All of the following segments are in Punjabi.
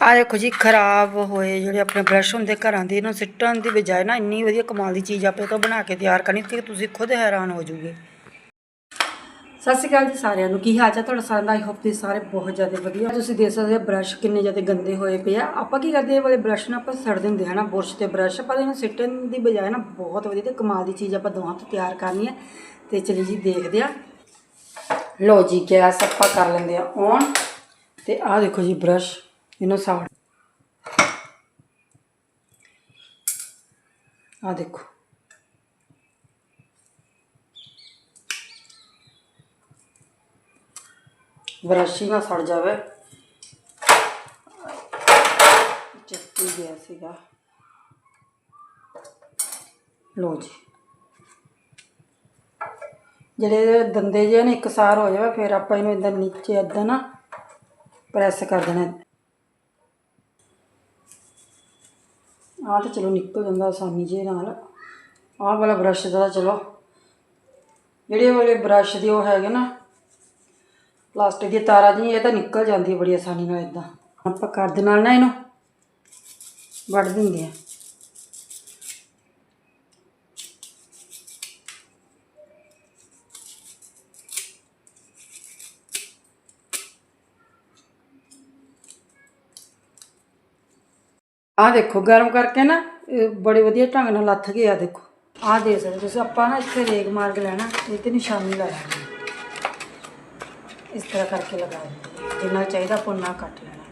ਆ ਦੇਖੋ ਜੀ, ਖਰਾਬ ਹੋਏ ਜਿਹੜੇ ਆਪਣੇ ਬ੍ਰਸ਼ ਹੁੰਦੇ ਘਰਾਂ ਦੇ, ਇਹਨੂੰ ਸਿੱਟਣ ਦੀ ਬਜਾਏ ਨਾ ਇੰਨੀ ਵਧੀਆ ਕਮਾਲ ਦੀ ਚੀਜ਼ ਆਪੇ ਤੋਂ ਬਣਾ ਕੇ ਤਿਆਰ ਕਰਨੀ, ਕਿ ਤੁਸੀਂ ਖੁਦ ਹੈਰਾਨ ਹੋ ਜਾਓਗੇ। ਸਤਿ ਸ਼੍ਰੀ ਅਕਾਲ ਜੀ ਸਾਰਿਆਂ ਨੂੰ, ਕੀ ਹਾਲ ਚਾਲ ਤੁਹਾਡਾ ਸਾਰਿਆਂ ਦਾ? ਆਈ ਹੋਪ ਤੁਸੀਂ ਸਾਰੇ ਬਹੁਤ ਜ਼ਿਆਦਾ ਵਧੀਆ। ਤੁਸੀਂ ਦੇਖ ਸਕਦੇ ਹੋ ਬ੍ਰਸ਼ ਕਿੰਨੇ ਜ਼ਿਆਦਾ ਗੰਦੇ ਹੋਏ ਪਏ ਆ। ਆਪਾਂ ਕੀ ਕਰਦੇ ਆ, ਇਹ ਵਾਲੇ ਬ੍ਰਸ਼ ਨੂੰ ਆਪਾਂ ਸੜ ਦਿੰਦੇ ਹਾਂ ਨਾ, ਬੁਰਸ਼ ਤੇ ਬ੍ਰਸ਼ ਪਰ ਇਹਨੂੰ ਸਿੱਟਣ ਦੀ ਬਜਾਏ ਨਾ ਬਹੁਤ ਵਧੀਆ ਤੇ ਕਮਾਲ ਦੀ ਚੀਜ਼ ਆਪਾਂ ਦੋਹਾਂ ਤੋਂ ਤਿਆਰ ਕਰਨੀ ਹੈ ਤੇ ਚਲੀ ਜੀ, ਦੇਖਦੇ ਆ। ਲੋ ਜੀ, ਗੈਸ ਆਪਾਂ ਕਰ ਲੈਂਦੇ ਆ ਔਨ ਤੇ ਆਹ ਦੇਖੋ ਜੀ ਬ੍ਰਸ਼ ਇਹਨੂੰ ਸਾੜ ਆਹ ਦੇਖੋ ਬ੍ਰਸ਼ ਹੀ ਨਾ ਸੜ ਜਾਵੇ। ਚੱਕੀ ਗਿਆ ਸੀਗਾ। ਲੋ ਜੀ। ਜਿਹੜੇ ਦੰਦੇ ਜਿਹੇ ਨੇ ਇੱਕਸਾਰ ਹੋ ਜਾਵੇ, ਫਿਰ ਆਪਾਂ ਇਹਨੂੰ ਇਦਾਂ ਨੀਚੇ ਇਦਾਂ ਨਾ ਪ੍ਰੈਸ ਕਰ ਦੇਣਾ। ਆਹ ਤਾਂ ਚਲੋ ਨਿਕਲ ਜਾਂਦਾ ਆਸਾਨੀ ਜੇ ਨਾਲ। ਆਹ ਵਾਲਾ ਬ੍ਰਸ਼ ਦਾ ਤਾਂ ਚਲੋ, ਜਿਹੜੇ ਵਾਲੇ ਬ੍ਰਸ਼ ਦੇ ਉਹ ਹੈਗੇ ਨਾ ਪਲਾਸਟਿਕ ਦੀ ਤਾਰਾਂ ਜੀ ਇਹ ਤਾਂ ਨਿਕਲ ਜਾਂਦੀ ਬੜੀ ਆਸਾਨੀ ਨਾਲ ਇਦਾਂ ਆਪਾਂ ਕਰ ਦੇ ਨਾਲ ਨਾ ਇਹਨੂੰ ਵੱਢ ਦਿੰਦੇ ਆ ਆਹ ਦੇਖੋ ਗਰਮ ਕਰਕੇ ਨਾ ਇਹ ਬੜੇ ਵਧੀਆ ਢੰਗ ਨਾਲ ਲੱਥ ਗਿਆ ਦੇਖੋ ਆਹ ਦੇ ਸਕਦੇ ਤੁਸੀਂ ਆਪਾਂ ਨਾ ਇੱਥੇ ਰੇਗ ਮਾਰ ਕੇ ਲੈਣਾ ਇਹ ਤੇ ਨਿਸ਼ਾਨੀ ਲਾ ਲੈਣੀ ਇਸ ਤਰ੍ਹਾਂ ਕਰਕੇ ਲਗਾ ਦਿੰਦੇ ਜਿੰਨਾ ਚਾਹੀਦਾ ਪੁੰਨਾ ਕੱਟ ਲੈਣਾ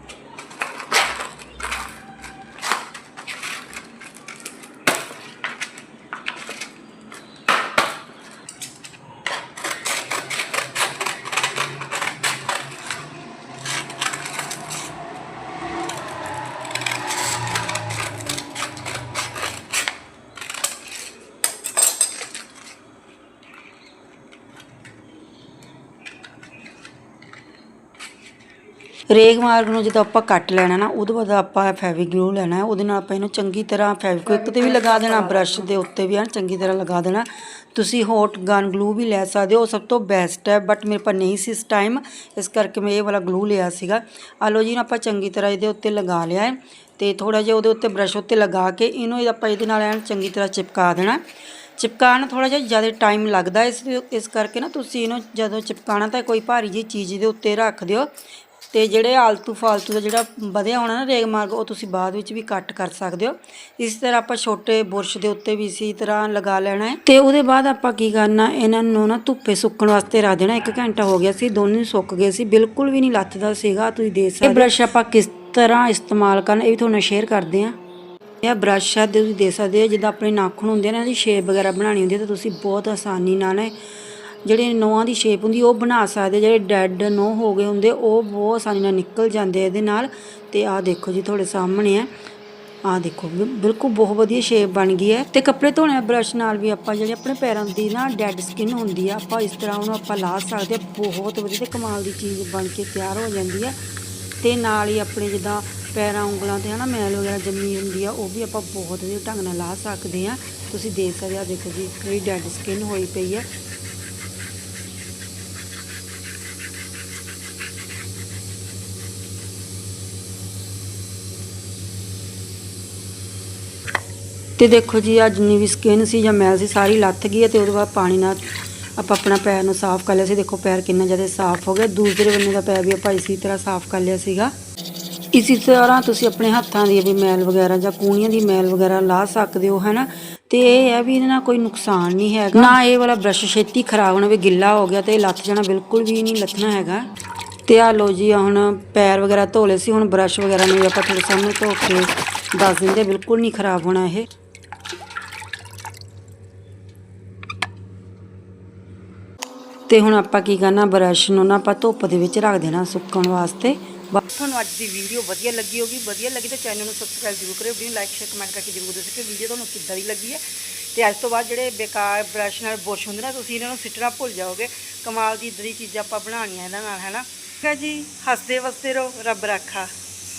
ਰੇਗ ਮਾਰਕ ਨੂੰ ਜਦੋਂ ਆਪਾਂ ਕੱਟ ਲੈਣਾ ਨਾ, ਉਹਦੇ ਬਾਅਦ ਆਪਾਂ ਫੈਵਿਕ ਗਲੂ ਲੈਣਾ ਹੈ। ਉਹਦੇ ਨਾਲ ਆਪਾਂ ਇਹਨੂੰ ਚੰਗੀ ਤਰ੍ਹਾਂ ਫੈਵਿਕਵਿਕ ਤੇ ਵੀ ਲਗਾ ਦੇਣਾ, ਬ੍ਰਸ਼ ਦੇ ਉੱਤੇ ਵੀ ਐਨ ਚੰਗੀ ਤਰ੍ਹਾਂ ਲਗਾ ਦੇਣਾ। ਤੁਸੀਂ ਹੌਟ ਗਨ ਗਲੂ ਵੀ ਲੈ ਸਕਦੇ ਹੋ, ਉਹ ਸਭ ਤੋਂ ਬੈਸਟ ਹੈ ਬਟ ਮੇਰੇ ਕੋਲ ਨਹੀਂ ਸੀ ਇਸ ਟਾਈਮ ਇਸ ਕਰਕੇ ਮੈਂ ਇਹ ਵਾਲਾ ਗਲੂ ਲਿਆ ਸੀਗਾ। ਆਲੋ ਜੀ ਇਹਨੂੰ ਆਪਾਂ ਚੰਗੀ ਤਰ੍ਹਾਂ ਇਹਦੇ ਉੱਤੇ ਲਗਾ ਲਿਆ ਹੈ। ਤੇ ਥੋੜਾ ਜਿਹਾ ਉਹਦੇ ਉੱਤੇ ਬ੍ਰਸ਼ ਉੱਤੇ ਲਗਾ ਕੇ ਇਹਨੂੰ ਆਪਾਂ ਇਹਦੇ ਨਾਲ ਐਨ ਚੰਗੀ ਤਰ੍ਹਾਂ ਚਿਪਕਾ ਦੇਣਾ। ਚਿਪਕਾਉਣ ਥੋੜਾ ਜਿਹਾ ਜ਼ਿਆਦਾ ਟਾਈਮ ਲੱਗਦਾ ਇਸ ਇਸ ਕਰਕੇ ਨਾ ਤੁਸੀਂ ਇਹਨੂੰ ਜਦੋਂ ਚਿਪਕਾਉਣਾ ਤਾਂ ਕੋਈ ਭਾਰੀ ਜਿਹੀ ਚੀਜ਼ ਦੇ ਉੱਤੇ ਰੱਖ ਦਿਓ। ਤੇ ਜਿਹੜੇ ਆਲਤੂ ਫਾਲਤੂ ਦਾ ਜਿਹੜਾ ਵਧਿਆ ਹੋਣਾ ਨਾ ਰੇਗ ਮਾਰਕ ਉਹ ਤੁਸੀਂ ਬਾਅਦ ਵਿੱਚ ਵੀ ਕੱਟ ਕਰ ਸਕਦੇ ਹੋ। ਇਸ ਤਰ੍ਹਾਂ ਆਪਾਂ ਛੋਟੇ ਬੁਰਸ਼ ਦੇ ਉੱਤੇ ਵੀ ਇਸੇ ਤਰ੍ਹਾਂ ਲਗਾ ਲੈਣਾ ਹੈ। ਤੇ ਉਹਦੇ ਬਾਅਦ ਆਪਾਂ ਕੀ ਕਰਨਾ, ਇਹਨਾਂ ਨੂੰ ਨਾ ਧੁੱਪੇ ਸੁੱਕਣ ਵਾਸਤੇ ਰੱਖ ਦੇਣਾ। 1 ਘੰਟਾ ਹੋ ਗਿਆ ਸੀ, ਦੋਨੇ ਸੁੱਕ ਗਏ ਸੀ। ਬਿਲਕੁਲ ਵੀ ਨਹੀਂ ਲੱਥਦਾ ਸੀਗਾ, ਤੁਸੀਂ ਦੇ ਸਕਦੇ ਇਹ ਬ੍ਰਸ਼ ਆਪਾਂ ਕਿਸ ਤਰ੍ਹਾਂ ਇਸਤੇਮਾਲ ਕਰਨਾ, ਇਹ ਵੀ ਤੁਹਾਨੂੰ ਸ਼ੇਅਰ ਕਰਦੇ ਹਾਂ। ਇਹ ਬ੍ਰਸ਼ ਹੈ ਤੁਸੀਂ ਦੇ ਸਕਦੇ ਹੋ, ਜਿੱਦਾਂ ਆਪਣੇ ਨਾਖੂਨ ਹੁੰਦੇ ਆ ਨਾ ਦੀ ਸ਼ੇਪ ਵਗੈਰਾ ਬਣਾਉਣੀ ਹੁੰਦੀ ਹੈ, ਤਾਂ ਤੁਸੀਂ ਬਹੁਤ ਆਸਾਨੀ ਨਾਲ ਜਿਹੜੇ ਨੋਹਾਂ ਦੀ ਸ਼ੇਪ ਹੁੰਦੀ, ਉਹ ਬਣਾ ਸਕਦੇ ਜਿਹੜੇ ਡੈੱਡ ਨੋ ਹੋ ਗਏ ਹੁੰਦੇ, ਉਹ ਬਹੁਤ ਆਸਾਨੀ ਨਾਲ ਨਿਕਲ ਜਾਂਦੇ ਇਹਦੇ ਨਾਲ। ਤੇ ਆਹ ਦੇਖੋ ਜੀ, ਤੁਹਾਡੇ ਸਾਹਮਣੇ ਆ। ਆਹ ਦੇਖੋ ਬਿਲਕੁਲ ਬਹੁਤ ਵਧੀਆ ਸ਼ੇਪ ਬਣ ਗਈ ਹੈ। ਤੇ ਕੱਪੜੇ ਧੋਣੇ ਬ੍ਰਸ਼ ਨਾਲ ਵੀ ਆਪਾਂ ਜਿਹੜੇ ਆਪਣੇ ਪੈਰਾਂ ਦੀ ਨਾ ਡੈੱਡ ਸਕਿਨ ਹੁੰਦੀ ਆ, ਆਪਾਂ ਇਸ ਤਰ੍ਹਾਂ ਉਹਨੂੰ ਆਪਾਂ ਲਾ ਸਕਦੇ ਹਾਂ ਬਹੁਤ ਵਧੀਆ ਤੇ ਕਮਾਲ ਦੀ ਚੀਜ਼ ਬਣ ਕੇ ਤਿਆਰ ਹੋ ਜਾਂਦੀ ਹੈ ਤੇ ਨਾਲ ਹੀ ਆਪਣੇ ਜਿੱਦਾਂ ਪੈਰਾਂ ਉਂਗਲਾਂ ਤੇ ਹਨਾ, ਮੈਲ ਵਗੈਰਾ ਜੰਮੀ ਹੁੰਦੀ ਆ, ਉਹ ਵੀ ਆਪਾਂ ਬਹੁਤ ਵਧੀਆ ਢੰਗ ਨਾਲ ਲਾ ਸਕਦੇ ਆ। ਤੁਸੀਂ ਦੇਖ ਸਕਦੇ ਆ ਦੇਖੋ ਜੀ ਜਿਹੜੀ ਡੈਡ ਸਕਿਨ ਹੋਈ ਪਈ ਹੈ ਤੇ ਦੇਖੋ ਜੀ ਆ ਜਿੰਨੀ ਵੀ ਸਕਿਨ ਸੀ ਜਾਂ ਮੈਲ ਸੀ, ਸਾਰੀ ਲੱਥ ਗਈ ਹੈ ਤੇ ਉਹਦੇ ਬਾਅਦ ਪਾਣੀ ਨਾਲ ਆਪਾਂ ਆਪਣਾ ਪੈਰ ਨੂੰ ਸਾਫ਼ ਕਰ ਲਿਆ ਸੀ। ਦੇਖੋ, ਪੈਰ ਕਿੰਨਾ ਜ਼ਿਆਦਾ ਸਾਫ਼ ਹੋ ਗਿਆ ਦੂਸਰੇ ਬੰਨੇ ਦਾ ਪੈਰ ਵੀ ਆਪਾਂ ਇਸੇ ਤਰ੍ਹਾਂ ਸਾਫ਼ ਕਰ ਲਿਆ ਸੀਗਾ। ਇਸੇ ਤਰ੍ਹਾਂ ਤੁਸੀਂ ਆਪਣੇ ਹੱਥਾਂ ਦੀ ਵੀ ਮੈਲ ਵਗੈਰਾ ਜਾਂ ਕੂਣੀਆਂ ਦੀ ਮੈਲ ਵਗੈਰਾ ਲਾ ਸਕਦੇ ਹੋ, ਹੈਨਾ? ਤੇ ਇਹ ਹੈ ਵੀ ਇਹਨਾਂ ਨਾਲ ਕੋਈ ਨੁਕਸਾਨ ਨਹੀਂ ਹੈਗਾ। ਨਾ ਇਹ ਵਾਲਾ ਬ੍ਰਸ਼ ਛੇਤੀ ਖਰਾਬ ਹੋਣਾ ਵੀ ਗਿੱਲਾ ਹੋ ਗਿਆ ਤੇ ਇਹ ਲੱਥ ਜਾਣਾ ਬਿਲਕੁਲ ਵੀ ਨਹੀਂ ਲੱਥਣਾ ਹੈਗਾ। ਤੇ ਆ ਲੋ ਜੀ, ਆਹ ਹੁਣ ਪੈਰ ਵਗੈਰਾ ਧੋ ਲਏ ਸੀ, ਹੁਣ ਬ੍ਰਸ਼ ਵਗੈਰਾ ਨੂੰ ਵੀ ਆਪਾਂ ਤੁਹਾਡੇ ਸਾਹਮਣੇ ਧੋ ਕੇ ਦੱਸ ਦਿੰਦੇ, ਬਿਲਕੁਲ ਨਹੀਂ ਖਰਾਬ ਹੋਣਾ ਇਹ। ਤੇ ਹੁਣ ਆਪਾਂ ਕੀ ਕਰਨਾ ਬ੍ਰਸ਼ ਨੂੰ ਨਾ ਆਪਾਂ ਧੁੱਪ ਦੇ ਵਿੱਚ ਰੱਖ ਦੇਣਾ ਸੁੱਕਣ ਵਾਸਤੇ। ਬਾ- ਤੁਹਾਨੂੰ ਅੱਜ ਦੀ ਵੀਡੀਓ ਵਧੀਆ ਲੱਗੀ ਹੋਗੀ ਵਧੀਆ ਲੱਗੀ ਤਾਂ ਚੈਨਲ ਨੂੰ ਸਬਸਕ੍ਰਾਈਬ ਜ਼ਰੂਰ ਕਰਿਓ ਵੀਡੀਓ ਲਾਈਕ ਸ਼ੇਅਰ ਕਮੈਂਟ ਕਰਕੇ ਜ਼ਰੂਰ ਦੱਸਿਓ ਕਿ ਵੀਡੀਓ ਤੁਹਾਨੂੰ ਕਿੱਦਾਂ ਦੀ ਲੱਗੀ ਹੈ। ਤੇ ਅੱਜ ਤੋਂ ਬਾਅਦ ਜਿਹੜੇ ਬੇਕਾਰ ਬ੍ਰਸ਼ ਨਾਲ ਬੁਰਸ਼ ਹੁੰਦੇ ਨਾ, ਤੁਸੀਂ ਇਹਨਾਂ ਨੂੰ ਸਿੱਟਣਾ ਭੁੱਲ ਜਾਓਗੇ। ਕਮਾਲ ਦੀ ਇਦਾਂ ਦੀ ਚੀਜ਼ਾਂ ਆਪਾਂ ਬਣਾਉਣੀਆਂ ਇਹਨਾਂ ਨਾਲ ਹੈਨਾ ਠੀਕ ਹੈ ਜੀ ਹੱਸਦੇ ਵਸਦੇ ਰਹੋ, ਰੱਬ ਰਾਖਾ।